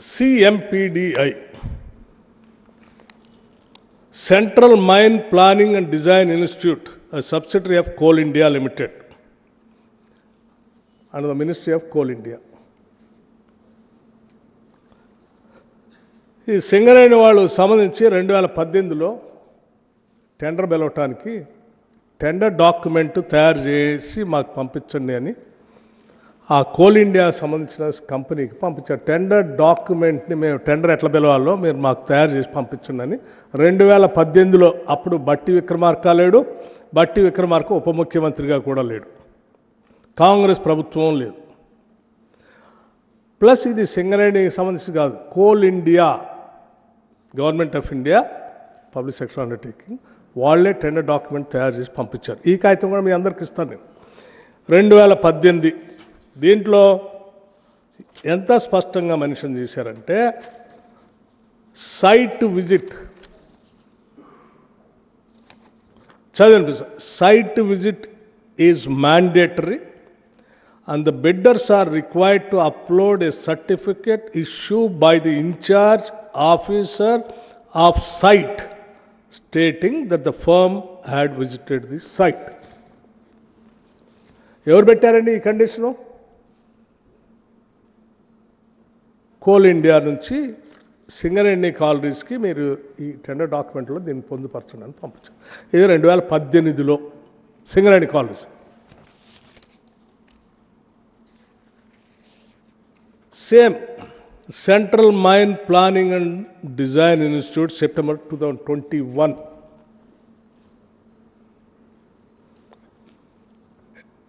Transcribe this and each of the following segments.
CMPDI central mine planning and design institute subsidiary of Coal India limited and the ministry of coal India ఈ సింగరేణి వాళ్ళు సంబంధించి రెండు వేల పద్దెనిమిదిలో టెండర్ బెలవటానికి టెండర్ డాక్యుమెంట్ తయారు చేసి మాకు పంపించండి అని ఆ కోల్ ఇండియా సంబంధించిన కంపెనీకి పంపించారు. టెండర్ డాక్యుమెంట్ని మేము టెండర్ ఎట్లా పిలవాలో మీరు మాకు తయారు చేసి పంపించండి రెండు వేల పద్దెనిమిదిలో అప్పుడు బట్టి విక్రమార్క లేడు. బట్టి విక్రమార్క ఉప ముఖ్యమంత్రిగా కూడా లేడు. కాంగ్రెస్ ప్రభుత్వం లేదు. ప్లస్ ఇది సింగరేణికి సంబంధించి కాదు. Coal India government of India public sector undertaking వాళ్ళే టెండర్ డాక్యుమెంట్ తయారు చేసి పంపించారు. ఈ కాగితం కూడా మీ అందరికి ఇస్తాను నేను. రెండు వేల పద్దెనిమిది దీంట్లో ఎంత స్పష్టంగా మెన్షన్ చేశారంటే సైట్ విజిట్ చదవండి site visit is mandatory and the bidders are required to upload a certificate issued by the incharge officer of site stating that the firm had visited the site. ఎవరు పెట్టారండి ఈ condition coal India నుంచి సింగరేణి కాలరీస్కి మీరు ఈ tender డాక్యుమెంట్లో దీన్ని పొందుపరచండి అని పంపించారు. ఇది రెండు వేల పద్దెనిమిదిలో Singareni collieries? Same central mine planning and design institute September two thousand twenty one.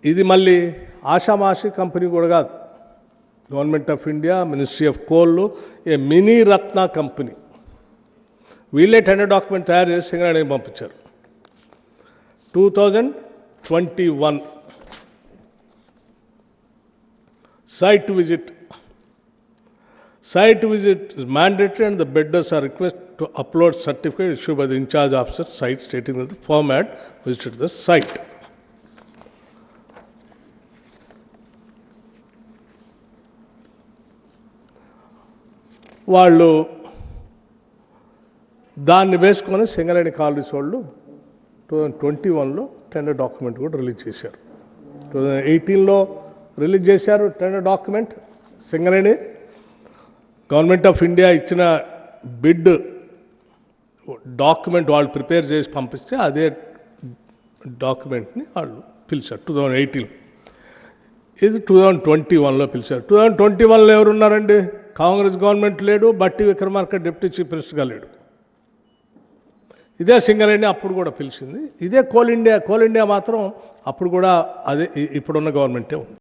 ఇది మళ్ళీ ఆషామాషి కంపెనీ కూడా కాదు. Government of India ministry of coal a mini Ratna company వీళ్ళే టెండర్ డాక్యుమెంట్ తయారు చేసి సింగరేణికి పంపించారు two thousand twenty one site visit Site visit is mandatory and the bidders are requested to upload certificate issued by the in charge officer site stating that the firm had visited the site. వాళ్ళు దాన్ని వేసుకొని Singareni colonies వాళ్ళు two thousand twenty వన్లో tender document కూడా release చేశారు. Two thousand ఎయిటీన్లో release చేశారు tender document Singareni. Government of India ఇచ్చిన బిడ్ డాక్యుమెంట్ వాళ్ళు ప్రిపేర్ చేసి పంపిస్తే అదే డాక్యుమెంట్ని వాళ్ళు పిలిచారు టూ థౌజండ్ ఎయిటీన్ ఇది టూ థౌజండ్ ట్వంటీ వన్లో పిలిచారు. టూ థౌజండ్ ట్వంటీ వన్లో ఎవరున్నారండి? కాంగ్రెస్ గవర్నమెంట్ లేడు బట్టి విక్రమార్క డిప్యూటీ చీఫ్ మినిస్టర్గా లేడు. ఇదే సింగరేణి అప్పుడు కూడా పిలిచింది. ఇదే కోల్ ఇండియా కోల్ ఇండియా మాత్రం అప్పుడు కూడా అదే ఇప్పుడున్న గవర్నమెంటే ఉంది.